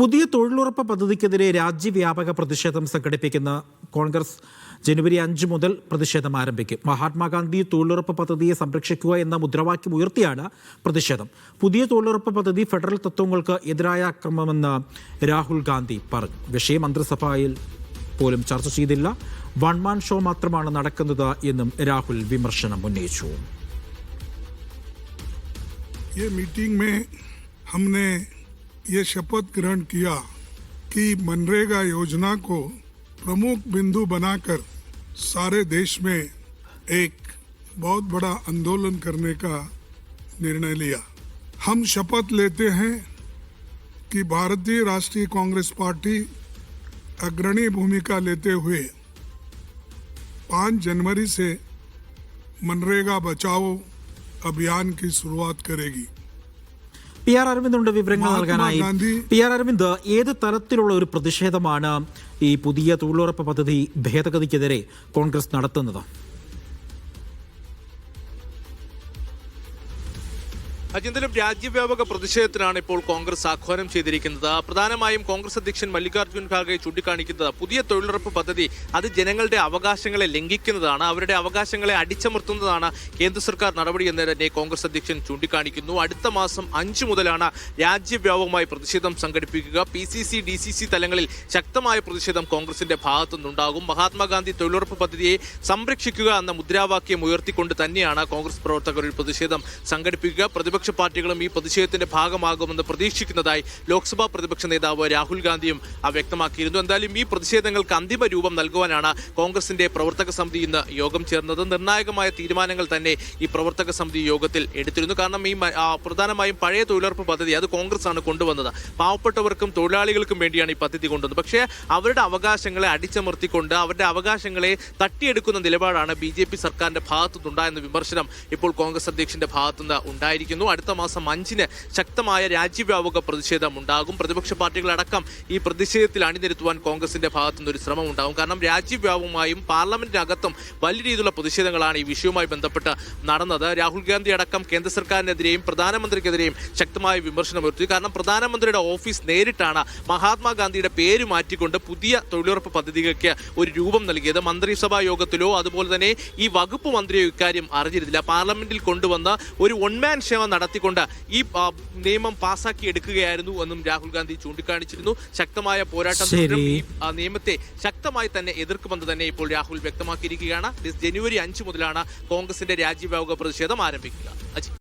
പുതിയ തൊഴിലുറപ്പ് പദ്ധതിക്കെതിരെ രാജ്യവ്യാപക പ്രതിഷേധം സംഘടിപ്പിക്കുന്ന കോൺഗ്രസ് ജനുവരി അഞ്ച് മുതൽ പ്രതിഷേധം ആരംഭിക്കും മഹാത്മാഗാന്ധി തൊഴിലുറപ്പ് പദ്ധതിയെ സംരക്ഷിക്കുക എന്ന മുദ്രാവാക്യം ഉയർത്തിയാണ് പ്രതിഷേധം പുതിയ തൊഴിലുറപ്പ് പദ്ധതി ഫെഡറൽ തത്വങ്ങൾക്ക് എതിരായ അക്രമമെന്ന് രാഹുൽ ഗാന്ധി പറഞ്ഞു വിഷയം മന്ത്രിസഭയിൽ പോലും ചർച്ച ചെയ്തില്ല വൺ മാൻ ഷോ മാത്രമാണ് നടക്കുന്നത് എന്നും രാഹുൽ വിമർശനം ഉന്നയിച്ചു ये मीटिंग में हमने ये शपथ ग्रहण किया कि मनरेगा योजना को प्रमुख बिंदु बनाकर सारे देश में एक बहुत बड़ा आंदोलन करने का निर्णय लिया। हम शपथ लेते हैं कि भारतीय राष्ट्रीय कांग्रेस पार्टी अग्रणी भूमिका लेते हुए 5 जनवरी से मनरेगा बचाओ अभियान की शुरुआत करेगी। പി ആർ അരവിന്ദുണ്ട് വിവരങ്ങൾ നൽകാനായി. പി ആർ അരവിന്ദ് ഏത് തരത്തിലുള്ള ഒരു പ്രതിഷേധമാണ് ഈ പുതിയ തൊഴിലുറപ്പ് പദ്ധതി ഭേദഗതിക്കെതിരെ കോൺഗ്രസ് നടത്തുന്നത്? അജന്തരം രാജ്യവ്യാപക പ്രതിഷേധത്തിനാണ് ഇപ്പോൾ കോൺഗ്രസ് ആഹ്വാനം ചെയ്തിരിക്കുന്നത്. പ്രധാനമായും കോൺഗ്രസ് അധ്യക്ഷൻ മല്ലികാർജുൻ ഖാർഗെ ചൂണ്ടിക്കാണിക്കുന്നത് പുതിയ തൊഴിലുറപ്പ് പദ്ധതി അത് ജനങ്ങളുടെ അവകാശങ്ങളെ ലംഘിക്കുന്നതാണ് അവരുടെ അവകാശങ്ങളെ അടിച്ചമർത്തുന്നതാണ് കേന്ദ്ര സർക്കാർ നടപടി എന്ന് തന്നെ കോൺഗ്രസ് അധ്യക്ഷൻ ചൂണ്ടിക്കാണിക്കുന്നു. അടുത്ത മാസം അഞ്ചു മുതലാണ് രാജ്യവ്യാപകമായി പ്രതിഷേധം സംഘടിപ്പിക്കുക. P C C D C C തലങ്ങളിൽ ശക്തമായ പ്രതിഷേധം കോൺഗ്രസിന്റെ ഭാഗത്തുനിന്നുണ്ടാകും. മഹാത്മാഗാന്ധി തൊഴിലുറപ്പ് പദ്ധതിയെ സംരക്ഷിക്കുക എന്ന മുദ്രാവാക്യം ഉയർത്തിക്കൊണ്ട് തന്നെയാണ് കോൺഗ്രസ് പ്രവർത്തകർ പ്രതിഷേധം സംഘടിപ്പിക്കുക. പ്രതിപക്ഷ പാർട്ടികളും ഈ പ്രതിഷേധത്തിന്റെ ഭാഗമാകുമെന്ന് പ്രതീക്ഷിക്കുന്നതായി ലോക്സഭാ പ്രതിപക്ഷ നേതാവ് രാഹുൽ ഗാന്ധിയും വ്യക്തമാക്കിയിരുന്നു. എന്തായാലും ഈ പ്രതിഷേധങ്ങൾക്ക് അന്തിമ രൂപം നൽകുവാനാണ് കോൺഗ്രസിന്റെ പ്രവർത്തക സമിതി ഇന്ന് യോഗം ചേർന്നത്. നിർണായകമായ തീരുമാനങ്ങൾ തന്നെ ഈ പ്രവർത്തക സമിതി യോഗത്തിൽ എടുത്തിരുന്നു. കാരണം ഈ പ്രധാനമായും പഴയ തൊഴിലുറപ്പ് പദ്ധതി അത് കോൺഗ്രസ് ആണ് കൊണ്ടുവന്നത്. പാവപ്പെട്ടവർക്കും തൊഴിലാളികൾക്കും വേണ്ടിയാണ് ഈ പദ്ധതി കൊണ്ടുവന്നത്. പക്ഷേ അവരുടെ അവകാശങ്ങളെ അടിച്ചമർത്തിക്കൊണ്ട് അവരുടെ അവകാശങ്ങളെ തട്ടിയെടുക്കുന്ന നിലപാടാണ് ബി ജെ പി സർക്കാരിന്റെ ഭാഗത്തുനിന്നുണ്ടായെന്ന വിമർശനം ഇപ്പോൾ കോൺഗ്രസ് അധ്യക്ഷന്റെ ഭാഗത്തുനിന്ന് ഉണ്ടായിരിക്കുന്നു. അടുത്ത മാസം അഞ്ചിന് ശക്തമായ രാജ്യവ്യാപക പ്രതിഷേധം ഉണ്ടാകും. പ്രതിപക്ഷ പാർട്ടികളടക്കം ഈ പ്രതിഷേധത്തിൽ അണിനിരത്തുവാൻ കോൺഗ്രസിന്റെ ഭാഗത്തുനിന്ന് ഒരു ശ്രമം ഉണ്ടാകും. കാരണം രാജ്യവ്യാപകമായും പാർലമെന്റിനകത്തും വലിയ രീതിയിലുള്ള പ്രതിഷേധങ്ങളാണ് ഈ വിഷയവുമായി ബന്ധപ്പെട്ട് നടന്നത്. രാഹുൽ ഗാന്ധി അടക്കം കേന്ദ്ര സർക്കാരിനെതിരെയും പ്രധാനമന്ത്രിക്കെതിരെയും ശക്തമായ വിമർശനം ഉയർത്തി. കാരണം പ്രധാനമന്ത്രിയുടെ ഓഫീസ് നേരിട്ടാണ് മഹാത്മാഗാന്ധിയുടെ പേര് മാറ്റിക്കൊണ്ട് പുതിയ തൊഴിലുറപ്പ് പദ്ധതികൾക്ക് ഒരു രൂപം നൽകിയത്. മന്ത്രിസഭാ യോഗത്തിലോ അതുപോലെ തന്നെ ഈ വകുപ്പ് മന്ത്രിയോ ഇക്കാര്യം അറിഞ്ഞിരുന്നില്ല. പാർലമെന്റിൽ കൊണ്ടുവന്ന ഒരു ഒൺമാൻ ക്ഷേമം നടത്തിക്കൊണ്ട് ഈ നിയമം പാസാക്കി എടുക്കുകയായിരുന്നു എന്നും രാഹുൽ ഗാന്ധി ചൂണ്ടിക്കാണിച്ചിരുന്നു. ശക്തമായ പോരാട്ടം. ഈ നിയമത്തെ ശക്തമായി തന്നെ എതിർക്കുമെന്ന് തന്നെ ഇപ്പോൾ രാഹുൽ വ്യക്തമാക്കിയിരിക്കുകയാണ്. ജനുവരി അഞ്ച് മുതലാണ് കോൺഗ്രസിന്റെ രാജ്യവ്യാപക പ്രതിഷേധം ആരംഭിക്കുക.